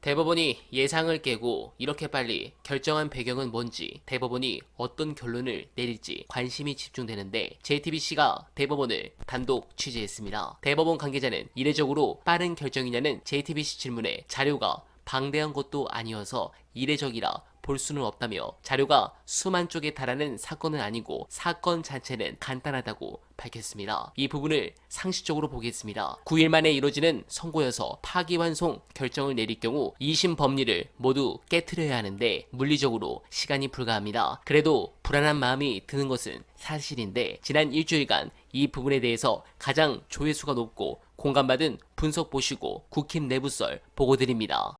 대법원이 예상을 깨고 이렇게 빨리 결정한 배경은 뭔지, 대법원이 어떤 결론을 내릴지 관심이 집중되는데 JTBC가 대법원을 단독 취재했습니다. 대법원 관계자는 이례적으로 빠른 결정이냐는 JTBC 질문에 자료가 방대한 것도 아니어서 이례적이라 볼 수는 없다며 자료가 수만 쪽에 달하는 사건은 아니고 사건 자체는 간단하다고 밝혔습니다. 이 부분을 상식적으로 보겠습니다. 9일 만에 이루어지는 선고여서 파기환송 결정을 내릴 경우 2심 법리를 모두 깨트려야 하는데 물리적으로 시간이 불가합니다. 그래도 불안한 마음이 드는 것은 사실인데 지난 일주일간 이 부분에 대해서 가장 조회수가 높고 공감받은 분석 보시고 국힘 내부설 보고 드립니다.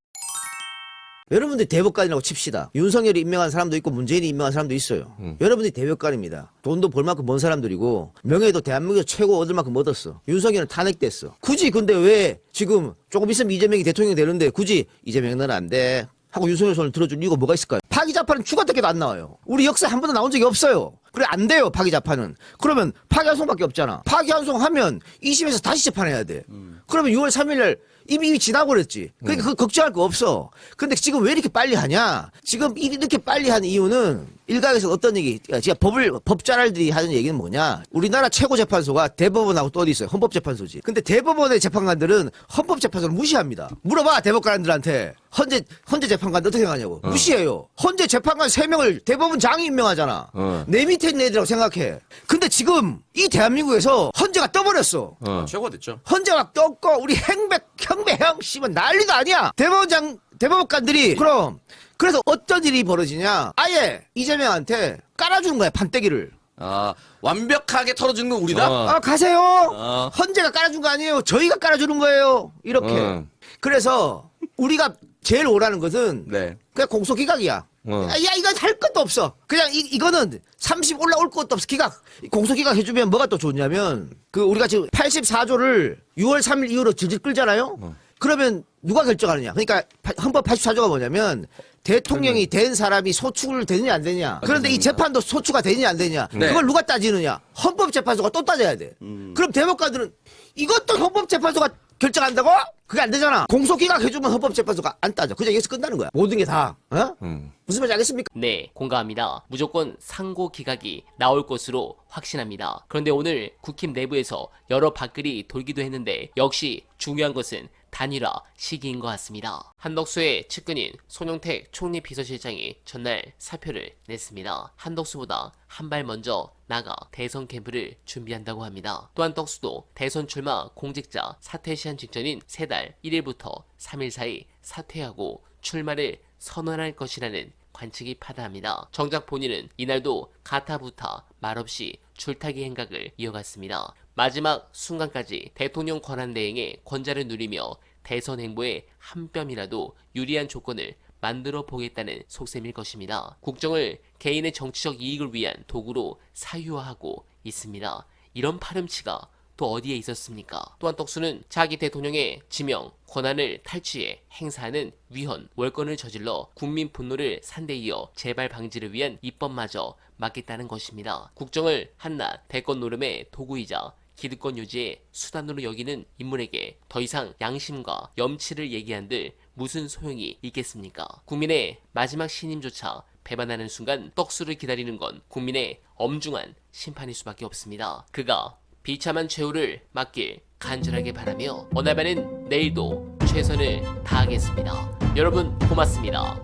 여러분들이 대법관이라고 칩시다. 윤석열이 임명한 사람도 있고 문재인이 임명한 사람도 있어요. 여러분들이 대법관입니다. 돈도 벌 만큼 번 사람들이고 명예도 대한민국에서 최고 얻을 만큼 얻었어. 윤석열은 탄핵됐어. 굳이 근데 왜 지금 조금 있으면 이재명이 대통령이 되는데 굳이 이재명 너는 안 돼. 하고 윤석열 손을 들어줄 이유가 뭐가 있을까요? 파기자판은 추가특혜도 안 나와요. 우리 역사 한 번도 나온 적이 없어요. 그래 안 돼요 파기자판은. 그러면 파기환송밖에 없잖아. 파기환송하면 2심에서 다시 재판해야 돼. 그러면 6월 3일날 이미 이미 지나고 그랬지. 그러니까 그거 걱정할 거 없어. 근데 지금 왜 이렇게 빨리 하냐? 지금 이렇게 빨리 한 이유는 일각에서 어떤 얘기, 제가 법을, 법자랄들이 하는 얘기는 뭐냐? 우리나라 최고 재판소가 대법원하고 또 어디 있어요? 헌법재판소지. 근데 대법원의 재판관들은 헌법재판소를 무시합니다. 물어봐, 대법관들한테. 헌재, 헌재 재판관 어떻게 생각하냐고. 무시해요. 헌재 재판관 3명을 대법원 장이 임명하잖아. 어. 내 밑에 있는 애들이라고 생각해. 근데 지금 이 대한민국에서 헌재가 떠버렸어. 어. 최고가 됐죠. 헌재가 떴고 우리 행백 형배형 씨면 난리도 아니야. 대법원장 대법관들이 그럼 그래서 어떤 일이 벌어지냐? 아예 이재명한테 깔아주는 거야 판때기를. 아 완벽하게 털어주는 건 우리다. 어. 아 가세요. 어. 헌재가 깔아준 거 아니에요. 저희가 깔아주는 거예요. 이렇게. 어. 그래서 우리가 제일 오라는 것은 네. 그냥 공소 기각이야. 어. 야, 야, 이건 할 것도 없어. 그냥 이, 이거는 30 올라올 것도 없어. 기각. 공소 기각 해주면 뭐가 또 좋냐면 그 우리가 지금 84조를 6월 3일 이후로 질질 끌잖아요. 어. 그러면 누가 결정하느냐? 그러니까 파- 헌법 84조가 뭐냐면 대통령이 된 사람이 소추를 되느냐 안 되느냐. 그런데 이 재판도 소추가 되느냐 안 되느냐. 네. 그걸 누가 따지느냐? 헌법재판소가 또 따져야 돼. 그럼 대법관들은 이것도 헌법재판소가 결정한다고? 그게 안 되잖아. 공소기각 해주면 헌법재판소가 안 따져. 그냥 여기서 끝나는 거야. 모든 게 다. 어? 음. 무슨 말인지 알겠습니까? 네, 공감합니다. 무조건 상고 기각이 나올 것으로 확신합니다. 그런데 오늘 국힘 내부에서 여러 밖글이 돌기도 했는데 역시 중요한 것은 단일화 시기인 것 같습니다. 한덕수의 측근인 손용택 총리 비서실장이 전날 사표를 냈습니다. 한덕수보다 한 발 먼저 나가 대선 캠프를 준비한다고 합니다. 또한 떡수도 대선 출마 공직자 사퇴 시한 직전인 세 달 1일부터 3일 사이 사퇴하고 출마를 선언할 것이라는 관측이 파다합니다. 정작 본인은 이날도 가타부타 말없이 줄타기 행각을 이어갔습니다. 마지막 순간까지 대통령 권한 대행의 권좌를 누리며 대선 행보에 한 뼘이라도 유리한 조건을 만들어 보겠다는 속셈일 것입니다. 국정을 개인의 정치적 이익을 위한 도구로 사유화하고 있습니다. 이런 파렴치가 또 어디에 있었습니까? 또한 떡수는 자기 대통령의 지명, 권한을 탈취해 행사하는 위헌, 월권을 저질러 국민 분노를 산대 이어 재발 방지를 위한 입법마저 막겠다는 것입니다. 국정을 한낱 대권 노름의 도구이자 기득권 유지의 수단으로 여기는 인물에게 더 이상 양심과 염치를 얘기한들 무슨 소용이 있겠습니까? 국민의 마지막 신임조차 배반하는 순간 떡수를 기다리는 건 국민의 엄중한 심판일 수밖에 없습니다. 그가 비참한 최후를 맞길 간절하게 바라며 어나바는 내일도 최선을 다하겠습니다. 여러분 고맙습니다.